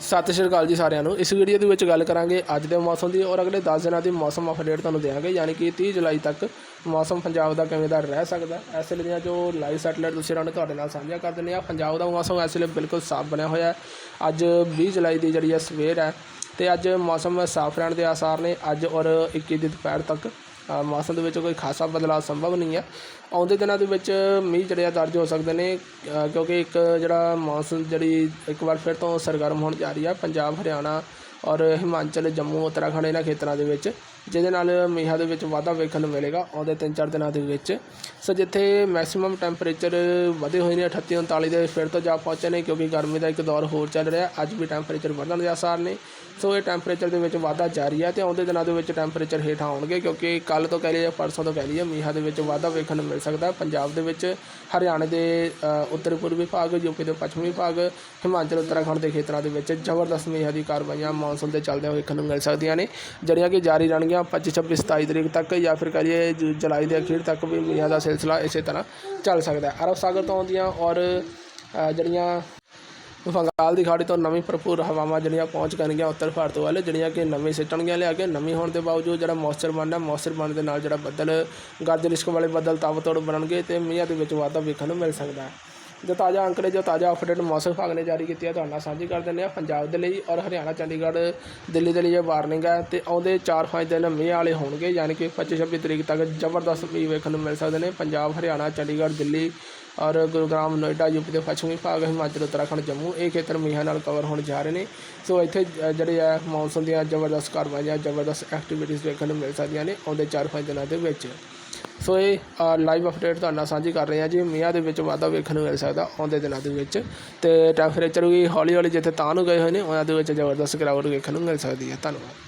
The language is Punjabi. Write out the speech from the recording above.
ਸਤਿ ਸ਼੍ਰੀ ਅਕਾਲ ਜੀ ਸਾਰਿਆਂ ਨੂੰ। ਇਸ ਵੀਡੀਓ ਦੇ ਵਿੱਚ ਗੱਲ ਕਰਾਂਗੇ ਅੱਜ ਦੇ ਮੌਸਮ ਦੀ ਔਰ ਅਗਲੇ 10 ਦਿਨਾਂ ਦੀ ਮੌਸਮ ਅਪਡੇਟ ਤੁਹਾਨੂੰ ਦੇਵਾਂਗੇ ਯਾਨੀ ਕਿ 30 ਜੁਲਾਈ ਤੱਕ ਮੌਸਮ ਪੰਜਾਬ ਦਾ ਕਿਵੇਂ ਦਾ ਰਹਿ ਸਕਦਾ ਇਸ ਵੇਲੇ ਦੀਆਂ ਜੋ ਲਾਈਵ ਸੈਟਲਾਈਟ ਤੁਸੀਂ ਨਾਲ ਤੁਹਾਡੇ ਨਾਲ ਸਾਂਝਾ ਕਰ ਦਿੰਦੇ ਆ ਪੰਜਾਬ ਦਾ ਮੌਸਮ ਇਸ ਵੇਲੇ ਬਿਲਕੁਲ ਸਾਫ਼ ਬਣਿਆ ਹੋਇਆ ਹੈ। ਅੱਜ 20 ਜੁਲਾਈ ਦੀ ਜਿਹੜੀ ਹੈ ਸਵੇਰ ਹੈ ਤੇ ਅੱਜ ਮੌਸਮ ਸਾਫ਼ ਰਹਿਣ ਦੇ ਆਸਾਰ ਨੇ। ਅੱਜ ਔਰ 21 ਦੀ ਦੁਪਹਿਰ ਤੱਕ ਮੌਸਮ ਦੇ ਵਿੱਚ ਕੋਈ ਖਾਸਾ ਬਦਲਾਅ ਸੰਭਵ ਨਹੀਂ ਹੈ। ਆਉਂਦੇ ਦਿਨਾਂ ਦੇ ਵਿੱਚ ਮੀਂਹ ਜਿਹੜੇ ਆ ਦਰਜ ਹੋ ਸਕਦੇ ਨੇ ਕਿਉਂਕਿ ਇੱਕ ਜਿਹੜਾ ਮੌਸਮ ਜਿਹੜੀ ਇੱਕ ਵਾਰ ਫਿਰ ਤੋਂ ਸਰਗਰਮ ਹੋਣ ਜਾ ਰਹੀ ਆ, ਪੰਜਾਬ, ਹਰਿਆਣਾ ਔਰ ਹਿਮਾਚਲ, ਜੰਮੂ, ਉੱਤਰਾਖੰਡ ਇਹਨਾਂ ਖੇਤਰਾਂ ਦੇ ਵਿੱਚ। ਜਿਹਦੇ ਨਾਲ ਮੀਂਹਾਂ ਦੇ ਵਿੱਚ ਵਾਧਾ ਵੇਖਣ ਨੂੰ ਮਿਲੇਗਾ ਆਉਂਦੇ 3-4 ਦਿਨਾਂ ਦੇ ਵਿੱਚ। ਸੋ ਜਿੱਥੇ ਮੈਕਸਿਮਮ ਟੈਂਪਰੇਚਰ ਵਧੇ ਹੋਏ ਨੇ 38 39 ਦੇ ਫਿਰ ਤੋਂ ਜਾ ਪਹੁੰਚੇ ਨੇ ਕਿਉਂਕਿ ਗਰਮੀ ਦਾ ਇੱਕ ਦੌਰ ਹੋਰ ਚੱਲ ਰਿਹਾ, ਅੱਜ ਵੀ ਟੈਂਪਰੇਚਰ ਵਧਣ ਦੇ ਆਸਾਰ ਨੇ। ਸੋ ਇਹ ਟੈਂਪਰੇਚਰ ਦੇ ਵਿੱਚ ਵਾਧਾ ਜਾਰੀ ਹੈ ਤੇ ਆਉਂਦੇ ਦਿਨਾਂ ਦੇ ਵਿੱਚ ਟੈਂਪਰੇਚਰ ਹੇਠਾਂ ਆਉਣਗੇ ਕਿਉਂਕਿ ਕੱਲ ਤੋਂ ਕਹਿ ਲਈਏ ਪਰਸੋਂ ਤੋਂ ਕਹਿ ਲਈਏ ਮੀਂਹਾਂ ਦੇ ਵਿੱਚ ਵਾਧਾ ਵੇਖਣ ਨੂੰ ਮਿਲ ਸਕਦਾ। ਪੰਜਾਬ ਦੇ ਵਿੱਚ ਹਰਿਆਣੇ ਦੇ ਉੱਤਰ ਪੂਰਬੀ ਭਾਗ, ਯੂਪੀ ਦੇ ਪੱਛਮੀ ਭਾਗ, ਹਿਮਾਚਲ, ਉੱਤਰਾਖੰਡ ਦੇ ਖੇਤਰਾਂ ਦੇ ਵਿੱਚ ਜ਼ਬਰਦਸਤ ਮੀਂਹਾਂ ਦੀ ਕਾਰਵਾਈਆਂ ਮੌਨਸੂਨ ਦੇ ਚੱਲਦਿਆਂ ਵੇਖਣ ਨੂੰ ਮਿਲ ਸਕਦੀਆਂ ਨੇ। ਜਿਹੜੀਆਂ ਕਿ ਜਾਰੀ ਰਹਿਣਗੀਆਂ 25 26 27 ਤਰੀਕ ਤੱਕ ਜਾਂ ਫਿਰ ਕਹਿ ਲਈਏ ਜੁ- ਜੁਲਾਈ ਦੇ ਅਖੀਰ ਤੱਕ ਵੀ ਮੀਆਂ ਦਾ ਸਿਲਸਿਲਾ ਇਸੇ ਤਰ੍ਹਾਂ ਚੱਲ ਸਕਦਾ ਹੈ। ਅਰਬ ਸਾਗਰ ਤੋਂ ਆਉਂਦੀਆਂ ਔਰ ਜਿਹੜੀਆਂ ਬੰਗਾਲ ਦੀ ਖਾੜੀ ਤੋਂ ਨਵੀਂ ਭਰਪੂਰ ਹਵਾਵਾਂ ਜਿਹੜੀਆਂ ਪਹੁੰਚ ਕਰਨਗੀਆਂ ਉੱਤਰ ਭਾਰਤ ਵੱਲ, ਜਿਹੜੀਆਂ ਕਿ ਨਵੀਂ ਸਿੱਟਣਗੀਆਂ ਲਿਆ ਕੇ ਨਵੀਂ ਹੋਣ ਦੇ ਬਾਵਜੂਦ ਜਿਹੜਾ ਮੌਇਸਚਰ ਬਣਦਾ ਮੌਇਸਚਰ ਬਣਨ ਦੇ ਨਾਲ ਜਿਹੜਾ ਬੱਦਲ, ਗਰਜ ਰਿਸ਼ਕ ਵਾਲੇ ਬੱਦਲ ਤਾਬਤੋੜ ਬਣਨਗੇ ਤੇ ਮੀਂਹਾਂ ਦੇ ਵਿੱਚ ਵਾਧਾ ਵੇਖਣ ਨੂੰ ਮਿਲ ਸਕਦਾ ਹੈ। ਜੋ ਤਾਜ਼ਾ ਅੰਕੜੇ ਜੋ ਤਾਜ਼ਾ ਅਪਡੇਟ ਮੌਸਮ ਵਿਭਾਗ ਨੇ ਜਾਰੀ ਕੀਤੀ ਹੈ, ਤੁਹਾਡੇ ਨਾਲ ਸਾਂਝੀ ਕਰ ਦਿੰਦੇ ਆ ਪੰਜਾਬ ਦੇ ਲਈ ਔਰ ਹਰਿਆਣਾ, ਚੰਡੀਗੜ੍ਹ, ਦਿੱਲੀ ਦੇ ਲਈ ਇਹ ਵਾਰਨਿੰਗ ਹੈ ਤੇ ਆਉਂਦੇ 4-5 ਦਿਨ ਮੀਂਹ ਵਾਲੇ ਹੋਣਗੇ, ਯਾਨੀ ਕਿ 25-26 ਤਰੀਕ ਤੱਕ ਜ਼ਬਰਦਸਤ ਮੀਂਹ ਵੇਖਣ ਨੂੰ ਮਿਲ ਸਕਦੇ ਨੇ। ਪੰਜਾਬ, ਹਰਿਆਣਾ, ਚੰਡੀਗੜ੍ਹ, ਦਿੱਲੀ ਔਰ ਗੁਰੂਗ੍ਰਾਮ, ਨੋਇਡਾ ਯੂਪੀ ਦੇ ਪੱਛਮੀ ਭਾਗ, ਹਿਮਾਚਲ, ਉੱਤਰਾਖੰਡ, ਜੰਮੂ, ਇਹ ਖੇਤਰ ਮੀਂਹਾਂ ਨਾਲ ਕਵਰ ਹੋਣ ਜਾ ਰਹੇ ਨੇ। ਸੋ ਇੱਥੇ ਜਿਹੜੇ ਆ ਮੌਨਸੂਨ ਦੀਆਂ ਜ਼ਬਰਦਸਤ ਕਾਰਵਾਈਆਂ, ਜ਼ਬਰਦਸਤ ਐਕਟੀਵਿਟੀਜ਼ ਵੇਖਣ ਨੂੰ ਮਿਲ ਸਕਦੀਆਂ ਨੇ ਆਉਂਦੇ 4-5 ਦਿਨਾਂ ਦੇ ਵਿੱਚ। ਸੋ ਇਹ ਲਾਈਵ ਅਪਡੇਟ ਤੁਹਾਡੇ ਨਾਲ ਸਾਂਝੀ ਕਰ ਰਹੇ ਹਾਂ ਜੀ। ਮੀਆਂ ਦੇ ਵਿੱਚ ਵਾਧਾ ਵੇਖਣ ਨੂੰ ਮਿਲ ਸਕਦਾ ਆਉਂਦੇ ਦਿਨਾਂ ਦੇ ਵਿੱਚ। ਤੇ ਟੈਂਪਰੇਚਰ ਵੀ ਹੌਲੀ ਹੌਲੀ ਜਿੱਥੇ ਤਾਂ ਨੂੰ ਗਏ ਹੋਏ ਨੇ, ਉਹਨਾਂ ਦੇ ਵਿੱਚ ਜ਼ਬਰਦਸਤ ਗਿਰਾਵਟ ਵੇਖਣ ਨੂੰ ਮਿਲ ਸਕਦੀ ਹੈ। ਧੰਨਵਾਦ।